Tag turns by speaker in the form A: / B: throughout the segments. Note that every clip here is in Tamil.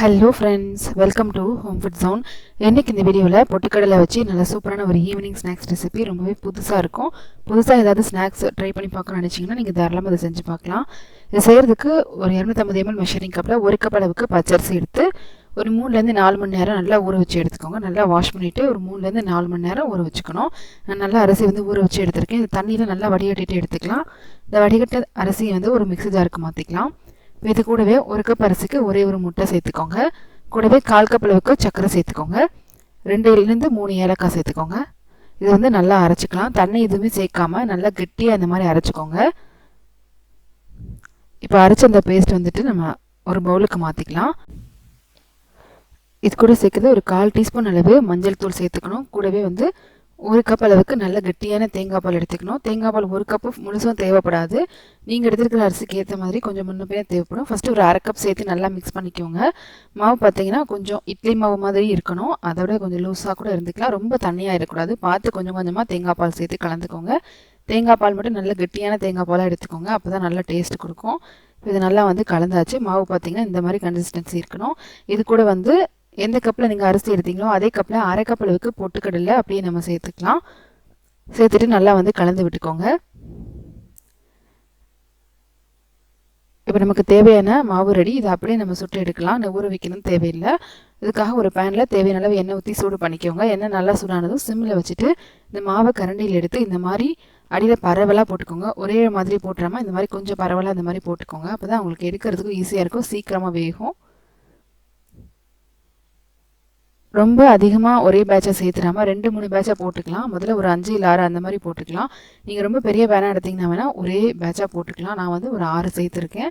A: Hello friends welcome to home food zone இன்றைக்கி இந்த வீடியோவில் பொட்டுக்கடலை வச்சு நல்ல சூப்பரான ஒரு ஈவினிங் ஸ்நாக்ஸ் ரெசிபி ரொம்பவே புதுசாக இருக்கும். புதுசாக ஏதாவது ஸ்நாக்ஸ் ட்ரை பண்ணி பார்க்கணும்னு நினச்சிங்கன்னா நீங்கள் தாராளமாக அதை செஞ்சு பார்க்கலாம். இது செய்கிறதுக்கு ஒரு இரநூத்தம்பது எம்எல் மெஷரிங் கப்பில் ஒரு கப் அளவுக்கு பச்சரிசி எடுத்து ஒரு மூணுலேருந்து நாலு மணி நேரம் நல்லா ஊற வச்சு எடுத்துக்கோங்க. நல்லா வாஷ் பண்ணிவிட்டு ஒரு மூணுலேருந்து நாலு மணி நேரம் ஊற வச்சுக்கணும். நான் நல்லா அரிசி வந்து ஊற வச்சு எடுத்திருக்கேன். இந்த தண்ணியில் நல்லா வடிகட்டிட்டு எடுத்துக்கலாம். இந்த வடிகட்ட அரிசியை வந்து ஒரு மிக்சி ஜாருக்கு மாற்றிக்கலாம் இது கூடவே ஒரு கப் அரிசிக்கு ஒரே ஒரு முட்டை சேர்த்துக்கோங்க. கூடவே கால் கப் அளவுக்கு சர்க்கரை சேர்த்துக்கோங்க. ரெண்டுலேருந்து மூணு ஏலக்காய் சேர்த்துக்கோங்க. இது வந்து நல்லா அரைச்சிக்கலாம். தண்ணி எதுவுமே சேர்க்காம நல்லா கெட்டியாக இந்த மாதிரி அரைச்சிக்கோங்க. இப்போ அரைச்ச அந்த பேஸ்ட் வந்துட்டு நம்ம ஒரு பவுலுக்கு மாற்றிக்கலாம் இது கூட சேர்க்குறது ஒரு கால் டீஸ்பூன் அளவு மஞ்சள் தூள் சேர்த்துக்கணும். கூடவே வந்து ஒரு கப் அளவுக்கு நல்ல கெட்டியான தேங்காய் பால் எடுத்துக்கணும். தேங்காய் பால் ஒரு கப்பு முழுசும் தேவைப்படாது. நீங்கள் எடுத்துருக்கிற அரிசிக்கு ஏற்ற மாதிரி கொஞ்சம் முன்னப்பே தேவைப்படும். ஃபஸ்ட்டு ஒரு அரை கப் சேர்த்து நல்லா மிக்ஸ் பண்ணிக்கோங்க. மாவு பார்த்தீங்கன்னா கொஞ்சம் இட்லி மாவு மாதிரி இருக்கணும். அதை விட கொஞ்சம் லூஸாக கூட இருந்துக்கலாம். ரொம்ப தண்ணியாக இருக்கக்கூடாது. பார்த்து கொஞ்சம் கொஞ்சமாக தேங்காய் பால் சேர்த்து கலந்துக்கோங்க. தேங்காய் பால் மட்டும் நல்ல கெட்டியான தேங்காய் பாலாக எடுத்துக்கோங்க. அப்போ தான் நல்லா டேஸ்ட் கொடுக்கும். இது நல்லா வந்து கலந்தாச்சு. மாவு பார்த்தீங்கன்னா இந்த மாதிரி கன்சிஸ்டன்சி இருக்கணும். இது கூட வந்து எந்த கப்பில் நீங்கள் அரிசி எடுத்தீங்களோ அதே கப்பில் அரை கப் அளவுக்கு பொட்டுக்கடலை அப்படியே நம்ம சேர்த்துக்கலாம். சேர்த்துட்டு நல்லா வந்து கலந்து விட்டுக்கோங்க. இப்போ நமக்கு தேவையான மாவு ரெடி இதை அப்படியே நம்ம சுட்டு எடுக்கலாம். ஊற வைக்கணும் தேவையில்லை. இதுக்காக ஒரு பேனில் தேவையான அளவு எண்ணெய் ஊற்றி சூடு பண்ணிக்கோங்க. எண்ணெய் நல்லா சூடானதும் சிம்மில் வச்சுட்டு இந்த மாவை கரண்டியில் எடுத்து இந்த மாதிரி அடியில் பரவலாக போட்டுக்கோங்க. ஒரே மாதிரி போட்டுறாமல் இந்த மாதிரி கொஞ்சம் பரவலாக இந்த மாதிரி போட்டுக்கோங்க. அப்போ தான் உங்களுக்கு எடுக்கிறதுக்கும் ஈஸியாக இருக்கும். சீக்கிரமாக வேகும். ரொம்ப அதிகமாக ஒரே பேட்சை சேர்த்துடாமல் ரெண்டு மூணு பேட்சாக போட்டுக்கலாம். முதல்ல ஒரு அஞ்சு இல்லை ஆறு அந்த மாதிரி போட்டுக்கலாம். நீங்கள் ரொம்ப பெரிய பேனாக எடுத்திங்கன்னா வேணால் ஒரே பேட்சாக போட்டுக்கலாம். நான் வந்து ஒரு ஆறு சேர்த்துருக்கேன்.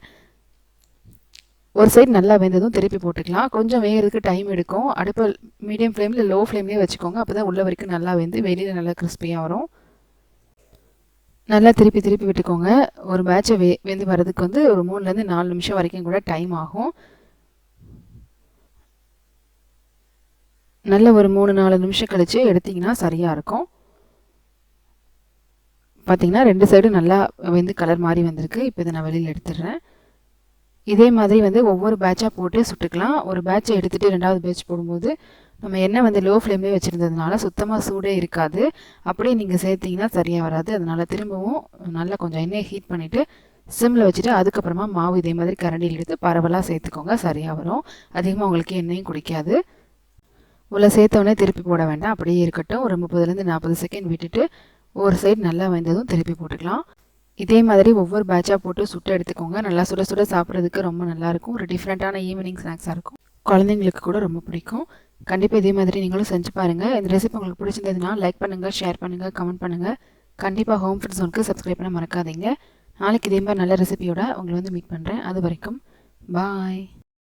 A: ஒரு சைடு நல்லா வெந்ததும் திருப்பி போட்டுக்கலாம். கொஞ்சம் வேகிறதுக்கு டைம் எடுக்கும். அடுப்பு மீடியம் ஃப்ளேமில் லோ ஃப்ளேம்லேயே வச்சுக்கோங்க. அப்போ தான் உள்ள வரைக்கும் நல்லா வெந்து வெளியில் நல்லா கிறிஸ்பியாக வரும். நல்லா திருப்பி திருப்பி விட்டுக்கோங்க. ஒரு பேட்சை வெ வெந்து வர்றதுக்கு வந்து ஒரு மூணுலேருந்து நாலு நிமிஷம் வரைக்கும் கூட டைம் ஆகும். நல்ல ஒரு மூணு நாலு நிமிஷம் கழித்து எடுத்திங்கன்னா சரியாக இருக்கும். பார்த்திங்கன்னா ரெண்டு சைடும் நல்லா வந்து கலர் மாதிரி வந்திருக்கு. இப்போ இதை நான் வெளியில் எடுத்துடுறேன். இதே மாதிரி வந்து ஒவ்வொரு பேட்சாக போட்டு சுட்டுக்கலாம். ஒரு பேட்சை எடுத்துகிட்டு ரெண்டாவது பேட்ச் போடும்போது நம்ம எண்ணெய் வந்து லோ ஃப்ளேம்லேயே வச்சுருந்ததுனால சுத்தமாக சூடே இருக்காது. அப்படியே நீங்கள் சேர்த்திங்கன்னா சரியாக வராது. அதனால் திரும்பவும் நல்லா கொஞ்சம் எண்ணெயை ஹீட் பண்ணிவிட்டு சிம்மில் வச்சுட்டு அதுக்கப்புறமா மாவு இதே மாதிரி கரண்டியில் எடுத்து பரவலாக சேர்த்துக்கோங்க. சரியாக வரும். அதிகமாக உங்களுக்கு எண்ணெயும் குடிக்காது. உள்ள சேர்த்தவொடனே திருப்பி போட வேண்டாம். அப்படியே இருக்கட்டும். ஒரு முப்பதுலேருந்து நாற்பது செகண்ட் விட்டுட்டு ஒரு சைடு நல்லா வெந்ததும் திருப்பி போட்டுக்கலாம். இதே மாதிரி ஒவ்வொரு பேட்சாக போட்டு சுட்டு எடுத்துக்கோங்க. நல்லா சுட சுட சாப்பிட்றதுக்கு ரொம்ப நல்லாயிருக்கும் ஒரு டிஃப்ரெண்ட்டான ஈவினிங் ஸ்நாக்ஸாக இருக்கும். குழந்தைங்களுக்கு கூட ரொம்ப பிடிக்கும். கண்டிப்பாக இதே மாதிரி நீங்களும் செஞ்சு பாருங்கள் இந்த ரெசிபி உங்களுக்கு பிடிச்சிருந்ததுன்னா லைக் பண்ணுங்கள் ஷேர் பண்ணுங்கள் கமெண்ட் பண்ணுங்கள் கண்டிப்பாக ஹோம் ஃபுட் ஜோனுக்கு சப்ஸ்கிரைப் பண்ண மறக்காதீங்க. நாளைக்கு இதே மாதிரி நல்ல ரெசிபியோட உங்களை வந்து மீட் பண்ணுறேன் அது வரைக்கும் பாய்